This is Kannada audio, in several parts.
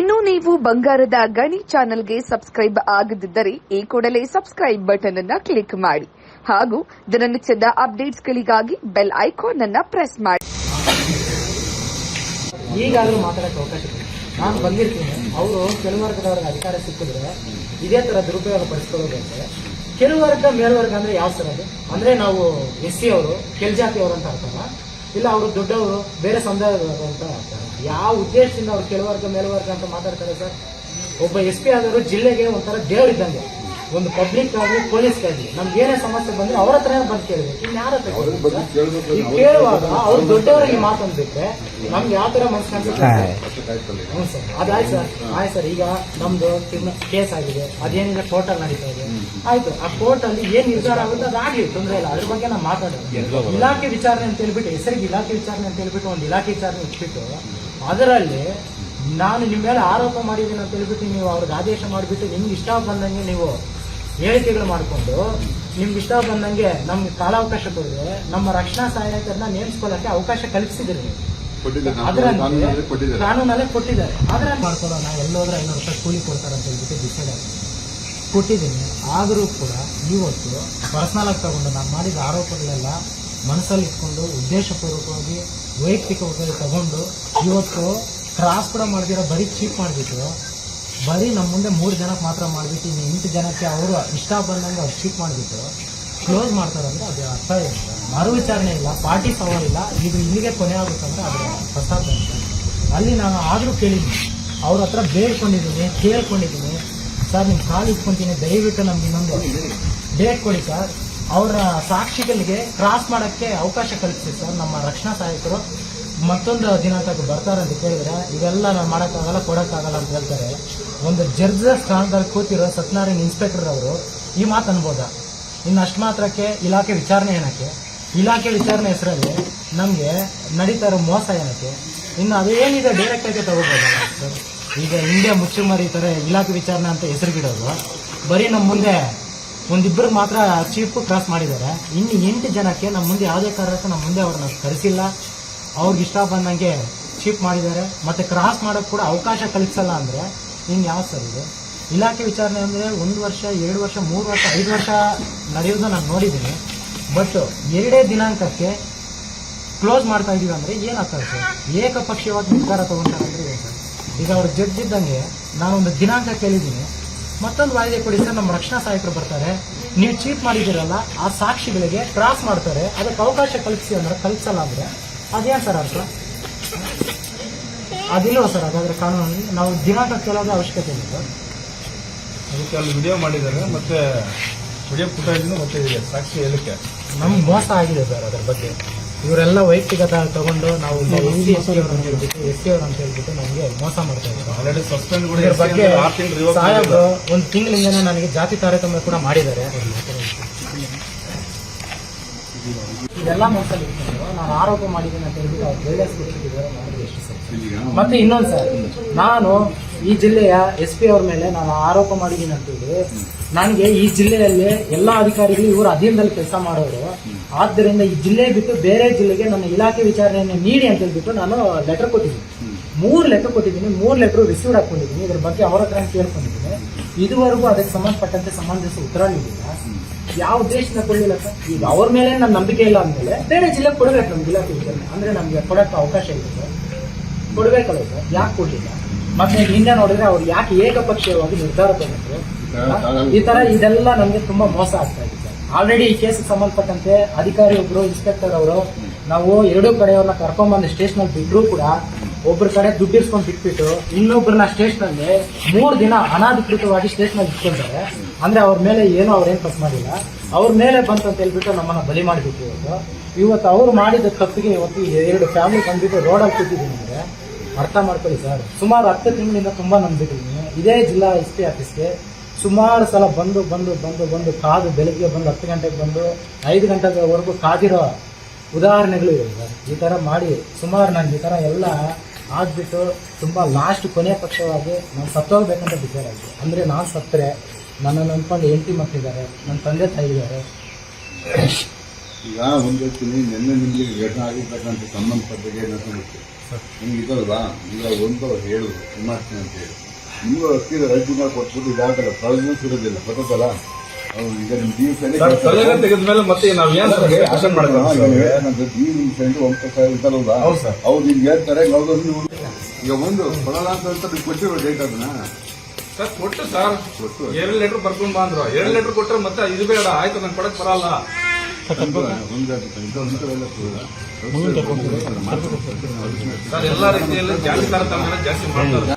ಇನ್ನು ನೀವು ಬಂಗಾರದ ಗಣಿ ಚಾನೆಲ್ಗೆ ಸಬ್ಸ್ಕ್ರೈಬ್ ಆಗದಿದ್ದರೆ ಈ ಕೂಡಲೇ ಸಬ್ಸ್ಕ್ರೈಬ್ ಬಟನ್ ಅನ್ನ ಕ್ಲಿಕ್ ಮಾಡಿ. ಹಾಗೂ ದಿನನಿತ್ಯದ ಅಪ್ಡೇಟ್ಸ್ಗಳಿಗಾಗಿ ಬೆಲ್ ಐಕಾನ್ ಅನ್ನ ಪ್ರೆಸ್ ಮಾಡಿ. ಈಗಾಗಲೂ ಮಾತಾಡಕ್ಕೆ ಅವಕಾಶ ನಾನು ಬಂದಿರ್ತೀನಿ. ಅವರು ಕೆಲವರ್ಗದವ್ರಿಗೆ ಅಧಿಕಾರ ಸಿಕ್ಕಿದ್ರೆ ಇದೇ ತರ ದುರುಪಯೋಗ ಪಡಿಸ್ಕೊಳ್ಳೋದು ಅಂದ್ರೆ ಮೇಲ್ವರ್ಗ ಅಂದ್ರೆ ಯಾವ ಸರ್ ಅದು? ಅಂದ್ರೆ ನಾವು ಎಸ್ ಸಿ ಅವರು ಕೆಲ್ಜಾತಿಯವರು ಅಂತ ಅರ್ಥನ ಇಲ್ಲ ಅವರು ದೊಡ್ಡವರು, ಬೇರೆ ಸಮುದಾಯದವರು ಅಂತ ಅರ್ಥ ಯಾವ ಉದ್ದೇಶದಿಂದ ಅವ್ರು ಕೆಳವರ್ಗ ಮೇಲ್ವರ್ಗ ಅಂತ ಮಾತಾಡ್ತಾರೆ ಸರ್? ಒಬ್ಬ ಎಸ್ ಪಿ ಆದವರು ಜಿಲ್ಲೆಗೆ ಒಂಥರ ದೇವರಿದ್ದಂಗೆ ಒಂದು ಪಬ್ಲಿಕ್ ಆಗಲಿ ಪೊಲೀಸ್ ಆಗಲಿ ನಮ್ಗೆ ಏನೇ ಸಮಸ್ಯೆ ಬಂದ್ರೆ ಅವ್ರ ಹತ್ರನೇ ಬಂದು ಕೇಳಬೇಕು? ಇನ್ನು ಯಾರ ಹತ್ರ? ಈಗ ಕೇಳುವಾಗ ಅವ್ರು ದೊಡ್ಡವರಿಗೆ ಮಾತಂದ್ ಬಿಟ್ರೆ ನಮ್ಗೆ ಯಾವ ತರ ಮನಸ್ಸು ಹ್ಞೂ ಸರ್. ಅದಾಯ್ತು ಸರ್. ಆಯ್ತು ಸರ್. ಈಗ ನಮ್ದು ಕೇಸ್ ಆಗಿದೆ. ಅದೇನಿದೆ? ಕೋರ್ಟಲ್ಲಿ ನಡೀತಾ ಇದೆ. ಆಯ್ತು. ಆ ಕೋರ್ಟ್ ಅಲ್ಲಿ ಏನ್ ನಿರ್ಧಾರ ಆಗುತ್ತೆ? ಅದಾಗ್ಲಿ ತೊಂದರೆ ಇಲ್ಲ. ಅದ್ರ ಬಗ್ಗೆ ನಾವು ಮಾತಾಡೋದು. ಇಲಾಖೆ ವಿಚಾರಣೆ ಅಂತ ಹೇಳ್ಬಿಟ್ಟು ಹೆಸರಿಗೆ ಇಲಾಖೆ ವಿಚಾರಣೆ ಅಂತ ಹೇಳ್ಬಿಟ್ಟು ಒಂದು ಇಲಾಖೆ ವಿಚಾರಣೆ ಇಟ್ಬಿಟ್ಟು ಅದರಲ್ಲಿ ನಾನು ನಿಮ್ಮ ಮೇಲೆ ಆರೋಪ ಮಾಡಿದ್ದೀನಿ ಅಂತ ಹೇಳ್ಬಿಟ್ಟು ನೀವು ಅವ್ರಿಗೆ ಆದೇಶ ಮಾಡಿಬಿಟ್ಟು ನಿಮ್ಗೆ ಇಷ್ಟ ಬಂದಂಗೆ ನೀವು ಹೇಳಿಕೆಗಳು ಮಾಡಿಕೊಂಡು ನಿಮ್ಗೆ ಇಷ್ಟ ಬಂದಂಗೆ ನಮ್ಗೆ ಕಾಲಾವಕಾಶ ಕೊಡಿದ್ರೆ ನಮ್ಮ ರಕ್ಷಣಾ ಸಹಾಯಕರನ್ನ ನೇಮಿಸ್ಕೊಳ್ಳಕ್ಕೆ ಅವಕಾಶ ಕಲ್ಪಿಸಿದ್ರಿ ಅದರಲ್ಲಿ ಕಾನೂನಲ್ಲೇ ಕೊಟ್ಟಿದ್ದಾರೆ. ಆದ್ರೆ ಮಾಡ್ಕೊಳ್ಳೋಣ? ಎಲ್ಲೋದ್ರೆ ಐನೂರು ರೂಪಾಯಿ ಕೂಲಿ ಕೊಡ್ತಾರೆ ಅಂತ ಹೇಳ್ಬಿಟ್ಟು ಡಿಸೈಡ್ ಆಗಿದೆ ಕೊಟ್ಟಿದ್ದೀನಿ. ಆದರೂ ಕೂಡ ಇವತ್ತು ಪರ್ಸನಲ್ ಆಗಿ ತಗೊಂಡು ನಾನು ಮಾಡಿದ ಆರೋಪಗಳೆಲ್ಲ ಮನಸ್ಸಲ್ಲಿ ಇಟ್ಕೊಂಡು ಉದ್ದೇಶಪೂರ್ವಕವಾಗಿ ವೈಯಕ್ತಿಕವಾಗಿ ತಗೊಂಡು ಇವತ್ತು ಕ್ರಾಸ್ ಕೂಡ ಮಾಡಿದಿರೋ, ಬರೀ ಚೀಪ್ ಮಾಡಿಬಿಟ್ಟು ಬರೀ ನಮ್ಮ ಮುಂದೆ ಮೂರು ಜನಕ್ಕೆ ಮಾತ್ರ ಮಾಡಿಬಿಟ್ಟು ಇನ್ನು ಎಂಟು ಜನಕ್ಕೆ ಅವರು ಇಷ್ಟ ಬಂದಂಗೆ ಅವ್ರು ಚೀಪ್ ಮಾಡಿಬಿಟ್ಟು ಕ್ಲೋಸ್ ಮಾಡ್ತಾರೆ ಅಂದ್ರೆ ಅದು ಅರ್ಥ ಇಲ್ಲ ಮರು ವಿಚಾರಣೆ ಇಲ್ಲ, ಪಾರ್ಟಿ ಸವಾಲಿಲ್ಲ ಇದು ಇಲ್ಲಿಗೆ ಕೊನೆ ಆಗುತ್ತಂದ್ರೆ ಅದು ಪ್ರಸ್ತಾಪ ಇಲ್ಲ ಅಲ್ಲಿ ನಾನು ಆದರೂ ಕೇಳಿದ್ದೀನಿ. ಅವ್ರ ಹತ್ರ ಬೇಡ್ಕೊಂಡಿದ್ದೀನಿ, ಕೇಳ್ಕೊಂಡಿದ್ದೀನಿ. ಸರ್ ನಿಮ್ಮ ಕಾಲು ಇಟ್ಕೊಂತೀನಿ, ದಯವಿಟ್ಟು ನಮ್ಗೆ ಇನ್ನೊಂದು ಡೇಟ್ ಕೊಡಿ ಸರ್. ಅವರ ಸಾಕ್ಷಿಗಳಿಗೆ ಕ್ರಾಸ್ ಮಾಡೋಕ್ಕೆ ಅವಕಾಶ ಕಲ್ಪಿಸಿ ಸರ್, ನಮ್ಮ ರಕ್ಷಣಾ ಸಹಾಯಕರು. ಮತ್ತೊಂದು ದಿನಾಂಕಕ್ಕೆ ಬರ್ತಾರೆ ಅಂತ ಕೇಳಿದ್ರೆ, ಇವೆಲ್ಲ ನಾನು ಮಾಡೋಕ್ಕಾಗಲ್ಲ, ಕೊಡೋಕ್ಕಾಗಲ್ಲ ಅಂತ ಹೇಳ್ತಾರೆ. ಒಂದು ಜಡ್ಜ್ ಸ್ಥಾನದಲ್ಲಿ ಕೂತಿರೋ ಸತ್ಯನಾರಾಯಣ ಇನ್ಸ್ಪೆಕ್ಟರ್ ಅವರು ಈ ಮಾತು ಅನ್ಬೋದ? ಇನ್ನು ಅಷ್ಟು ಮಾತ್ರಕ್ಕೆ ಇಲಾಖೆ ವಿಚಾರಣೆ ಏನಕ್ಕೆ? ಇಲಾಖೆ ವಿಚಾರಣೆ ಹೆಸರಲ್ಲಿ ನಮಗೆ ನಡೀತಾ ಇರೋ ಮೋಸ ಏನಕ್ಕೆ? ಇನ್ನು ಅದೇನಿದೆ ಡೈರೆಕ್ಟ್ ಆಗಿ ತಗೋಬೋದಲ್ಲ ಸರ್? ಈಗ ಇಂಡಿಯಾ ಮುಚ್ಚುಮರಿ ಈ ಥರ ಇಲಾಖೆ ವಿಚಾರಣೆ ಅಂತ ಹೆಸರು ಬಿಡೋದು. ಬರೀ ನಮ್ಮ ಮುಂದೆ ಒಂದಿಬ್ಬರು ಮಾತ್ರ ಚೀಪ್ ಕ್ರಾಸ್ ಮಾಡಿದ್ದಾರೆ. ಇನ್ನು ಎಂಟು ಜನಕ್ಕೆ ನಮ್ಮ ಮುಂದೆ ಯಾವುದೇ ಕಾರಣಕ್ಕೆ ನಮ್ಮ ಮುಂದೆ ಅವ್ರನ್ನ ಕರೆಸಿಲ್ಲ. ಅವ್ರಿಗೆ ಇಷ್ಟ ಬಂದಂಗೆ ಚೀಪ್ ಮಾಡಿದ್ದಾರೆ. ಮತ್ತೆ ಕ್ರಾಸ್ ಮಾಡೋಕ್ಕೆ ಕೂಡ ಅವಕಾಶ ಕಲ್ಪಿಸಲ್ಲ ಅಂದರೆ ಇನ್ನು ಯಾವ ಸರ್ ಇದು? ಇಲಾಖೆ ವಿಚಾರಣೆ ಅಂದರೆ ಒಂದು ವರ್ಷ, ಎರಡು ವರ್ಷ, ಮೂರು ವರ್ಷ, ಐದು ವರ್ಷ ನಡೆಯೋದು ನಾನು ನೋಡಿದ್ದೀನಿ. ಬಟ್ ಎರಡೇ ದಿನಾಂಕಕ್ಕೆ ಕ್ಲೋಸ್ ಮಾಡ್ತಾ ಇದೀವಿ ಅಂದರೆ ಏನಾಗ್ತದೆ ಸರ್ ಏಕಪಕ್ಷೀಯವಾಗಿ ನಿರ್ಧಾರ ತಗೊಂತಾರೆ ಅಂದರೆ ಏನು ಸರ್? ಈಗ ಅವ್ರು ಜಡ್ಜ್ ಇದ್ದಂಗೆ ನಾನೊಂದು ದಿನಾಂಕ ಕೇಳಿದ್ದೀನಿ. ಮತ್ತೊಂದು ವಾಯ್ದೆ ಕೊಡಿ ಸರ್ ನಮ್ಮ ರಕ್ಷಣಾ ಸಹಾಯಕರು ಬರ್ತಾರೆ. ನೀವು ಚೀಟ್ ಮಾಡಿದ್ದೀರಲ್ಲ ಆ ಸಾಕ್ಷಿಗಳಿಗೆ ಕ್ರಾಸ್ ಮಾಡ್ತಾರೆ. ಅದಕ್ಕೆ ಅವಕಾಶ ಕಲ್ಪಿಸಿ ಅಂದ್ರೆ ಕಲ್ಪಿಸಲ್ಲ ಅಂದ್ರೆ ಅದೇನು ಸರ್ ಅರ್ಥ? ಅದಿಲ್ವ ಸರ್ ಹಾಗಾದ್ರೆ ಕಾನೂನು. ನಾವು ದಿನಾಂಕ ಕೇಳೋದು ಅವಶ್ಯಕತೆ ಇಲ್ಲ ಸರ್. ಅದಕ್ಕೆ ಅಲ್ಲಿ ವಿಡಿಯೋ ಮಾಡಿದ್ದಾರೆ ಮತ್ತೆ ವಿಡಿಯೋ ಪುಟ್ಟ ಮತ್ತೆ ಇದೆ ಸಾಕ್ಷಿ ಹೇಳಿಕೆ ನಮ್ಗೆ ಮೋಸ ಆಗಿದೆ ಸರ್ ಅದ್ರ ಬಗ್ಗೆ. ಇವರೆಲ್ಲ ವೈಯಕ್ತಿಗತ ತಗೊಂಡು ನಾವು ಎಸ್ ಸಿ ಎಸ್ ಟಿ ಅವರು ಅಂತ ಹೇಳ್ಬಿಟ್ಟು ಎಸ್ ಸಿ ಅವರು ಅಂತ ಹೇಳ್ಬಿಟ್ಟು ನಮಗೆ ಮೋಸ ಮಾಡ್ತಾ ಇದ್ದಾರೆ. ಒಂದ್ ಸಸ್ಪೆಂಡ್ ಕೂಡ ಇದ್ರ ಬಗ್ಗೆ ಸಾಹೇಬ್ರು ಒಂದು ತಿಂಗಳಿಂದನೇ ನನಗೆ ಜಾತಿ ತಾರತಮ್ಯ ಕೂಡ ಮಾಡಿದ್ದಾರೆ. ಇದೆಲ್ಲ ಮನಸ್ಸಲ್ಲಿ ಇಟ್ಕೊಂಡು ನಾನು ಆರೋಪ ಮಾಡಿದ್ದೀನಿ ಅಂತ ಹೇಳ್ಬಿಟ್ಟು ಅವ್ರು ಕೊಟ್ಟಿದ್ದಾರೆ ಎಷ್ಟು ಸರ್ ಮತ್ತೆ ಇನ್ನೊಂದು ಸರ್ ನಾನು ಈ ಜಿಲ್ಲೆಯ ಎಸ್ ಪಿ ಅವ್ರ ಮೇಲೆ ನಾನು ಆರೋಪ ಮಾಡಿದ್ದೀನಿ ಅಂತೇಳಿ ನನಗೆ ಈ ಜಿಲ್ಲೆಯಲ್ಲಿ ಎಲ್ಲಾ ಅಧಿಕಾರಿಗಳು ಇವರು ಅಧೀನದಲ್ಲಿ ಕೆಲಸ ಮಾಡೋರು. ಆದ್ದರಿಂದ ಈ ಜಿಲ್ಲೆ ಬಿಟ್ಟು ಬೇರೆ ಜಿಲ್ಲೆಗೆ ನನ್ನ ಇಲಾಖೆ ವಿಚಾರಣೆಯನ್ನು ನೀಡಿ ಅಂತ ಹೇಳ್ಬಿಟ್ಟು ನಾನು ಲೆಟರ್ ಕೊಟ್ಟಿದ್ದೀನಿ. ಮೂರು ಲೆಟರ್ ಕೊಟ್ಟಿದ್ದೀನಿ ಮೂರು ಲೆಟರ್ ರಿಸೀವ್ಡ್ ಹಾಕೊಂಡಿದ್ದೀನಿ ಇದ್ರ ಬಗ್ಗೆ ಅವರ ಹತ್ರ ಕೇಳ್ಕೊಂಡಿದ್ದೀನಿ. ಇದುವರೆಗೂ ಅದಕ್ಕೆ ಸಂಬಂಧಪಟ್ಟಂತೆ ಸಂಬಂಧಿಸಿದ ಉತ್ತರ ನೀಡಿಲ್ಲ. ಯಾವ ಉದ್ದೇಶದಿಂದ ಕೊಡಲಿಲ್ಲ ಸರ್? ಈಗ ಅವ್ರ ಮೇಲೆ ನನ್ನ ನಂಬಿಕೆ ಇಲ್ಲ ಅಂದಮೇಲೆ ಬೇರೆ ಜಿಲ್ಲೆಗೆ ಕೊಡಬೇಕು ನಮ್ಮ ಜಿಲ್ಲಾ ವಿಚಾರಣೆ ಅಂದ್ರೆ ನಮಗೆ ಕೊಡಕ್ಕೆ ಅವಕಾಶ ಇದೆ ಸರ್. ಕೊಡ್ಬೇಕಲ್ಲ ಸರ್. ಯಾಕೆ ಕೊಡಲಿಲ್ಲ? ಮತ್ತೆ ಹಿಂದೆ ನೋಡಿದ್ರೆ ಅವ್ರು ಯಾಕೆ ಏಕಪಕ್ಷೀಯವಾಗಿ ನಿರ್ಧಾರ ತಗೊಂಡ್ರು? ಈ ತರ ಇದೆಲ್ಲ ನಮಗೆ ತುಂಬಾ ಮೋಸ ಆಗ್ತಾ ಇದೆ ಸರ್. ಆಲ್ರೆಡಿ ಈ ಕೇಸ್ ಸಂಬಂಧಪಟ್ಟಂತೆ ಅಧಿಕಾರಿ ಒಬ್ರು ಇನ್ಸ್ಪೆಕ್ಟರ್ ಅವರು ನಾವು ಎರಡೂ ಕಡೆಯವ್ರನ್ನ ಕರ್ಕೊಂಡ್ಬಂದು ಸ್ಟೇಷನ್ ಅಲ್ಲಿ ಬಿಟ್ರು ಕೂಡ ಒಬ್ರ ಕಡೆ ದುಡ್ಡು ಇಸ್ಕೊಂಡು ಬಿಟ್ಬಿಟ್ಟು ಇನ್ನೊಬ್ಬರನ್ನ ಸ್ಟೇಷನ್ ಅಲ್ಲಿ ಮೂರು ದಿನ ಅನಾಧಿಕೃತವಾಗಿ ಸ್ಟೇಷನ್ ಅಲ್ಲಿ ಇಟ್ಕೊಂತಾರೆ ಅಂದ್ರೆ ಅವ್ರ ಮೇಲೆ ಏನೋ ಅವ್ರೇನ್ ತಪ್ಪು ಮಾಡಿಲ್ಲ. ಅವ್ರ ಮೇಲೆ ಬಂತ ಅಂತ ಹೇಳ್ಬಿಟ್ಟು ನಮ್ಮನ್ನ ಬಲಿ ಮಾಡಿಬಿಟ್ಟು ಇವತ್ತು. ಇವತ್ತು ಅವ್ರು ಮಾಡಿದ ತಪ್ಪಿಗೆ ಇವತ್ತು ಎರಡು ಫ್ಯಾಮಿಲಿ ಬಂದ್ಬಿಟ್ಟು ರೋಡಲ್ಲಿ ಕೂತಿದ್ದೀನಿ ಅಂದ್ರೆ ಅರ್ಥ ಮಾಡ್ಕೊಳ್ಳಿ ಸರ್. ಸುಮಾರು ಹತ್ತು ತಿಂಗಳಿಂದ ತುಂಬಾ ನಂಬಿಟ್ಟಿದ್ದೀನಿ ಇದೇ ಜಿಲ್ಲಾ ಎಸ್ ಪಿ ಆಫೀಸ್ಗೆ ಸುಮಾರು ಸಲ ಬಂದು ಬಂದು ಬಂದು ಬಂದು ಕಾದು ಬೆಳಗ್ಗೆ ಬಂದು ಹತ್ತು ಗಂಟೆಗೆ ಬಂದು ಐದು ಗಂಟೆವರೆಗೂ ಕಾದಿರೋ ಉದಾಹರಣೆಗಳು ಇವೆ ಸರ್. ಈ ಥರ ಮಾಡಿ, ಸುಮಾರು ನಾನು ಈ ಥರ ಎಲ್ಲ ಆಗ್ಬಿಟ್ಟು ತುಂಬ ಲಾಸ್ಟ್ ಕೊನೆಯ ಪಕ್ಷವಾಗಿ ನಾನು ಸತ್ತೋಗ್ಬೇಕಂತ ಡಿಸೈಡ್ ಆಗಿದೆ ಅಂದರೆ ನಾನು ಸತ್ತರೆ ನನ್ನನ್ನು ನಂಬ್ಕೊಂಡು ಹೆಂಡತಿ ಮಕ್ಕಳಿದ್ದಾರೆ ನನ್ನ ತಂದೆ ತಾಯಿ ಇದ್ದಾರೆ ಈಗ ಒಂದು ಹೇಳ್ತೀನಿ ನಿನ್ನೆ ನಿಮಗೆ ಘಟನೆ ಆಗಿರ್ತಕ್ಕಂಥ ಸಂಬಂಧಪಟ್ಟಿಗೆ ಸಮಸ್ಯೆ ನಿಮ್ಗೆ ಇದಲ್ವಾ? ಈಗ ಒಂದು ಹೇಳು ಮಾಡ್ತೀನಿ ಅಂತ ಹೇಳಿ. ನೀವು ಅಕ್ಕಿದ ರೈತರಿಗೆ ಕೊಟ್ಬಿಟ್ಟು ಇದಾಗಲ್ಲ ಪ್ರಯೋಜನ ಸಿಗೋದಿಲ್ಲ ಗೊತ್ತಲ್ಲ ಅವ್ರು ಈಗ ನಿಮ್ಮ ಜೀವಿಸಲ್ಲಿ ಸರ್ ಸಲಹೆ ತೆಗೆದ ಮೇಲೆ ಮತ್ತೆ ನಾವು ಏನು ಆಕ್ಷನ್ ಸರ್. ಅವ್ರು ಹಿಂಗೆ ಹೇಳ್ತಾರೆ ಈಗ ಒಂದು ಕೊಡಲ್ಲ ಅಂತ ಹೇಳ್ತಾರೆ ಕೊಟ್ಟಿರೋ ಡೇಟ್ ಅದನ್ನ? ಸರ್ ಕೊಟ್ಟು ಸರ್. ಕೊಟ್ಟು. ಎರಡು ಲೀಟರ್ ಬರ್ಕೊಂಡು ಬಾ ಅಂದ್ರು. ಎರಡು ಲೀಟರ್ ಕೊಟ್ಟರೆ ಮತ್ತೆ ಇದು ಬೇಡ ಆಯ್ತು ನಂಗೆ ಕೊಡಕ್ ಬರಲ್ಲ. ಸರ್. ಎಲ್ಲಾ ರೀತಿಯಲ್ಲಿ ಜಾಸ್ತಿ ತಾರತಮ್ಯ ಜಾಸ್ತಿ ಮಾಡ್ತಾರೆ.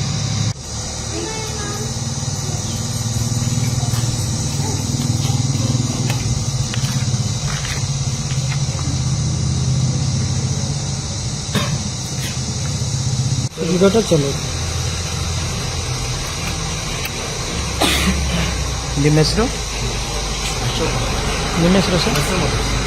ಚಲೋ. ನಿಮ್ಮ ಹೆಸರು? ನಿಮ್ಮ ಹೆಸರು ಸರ್?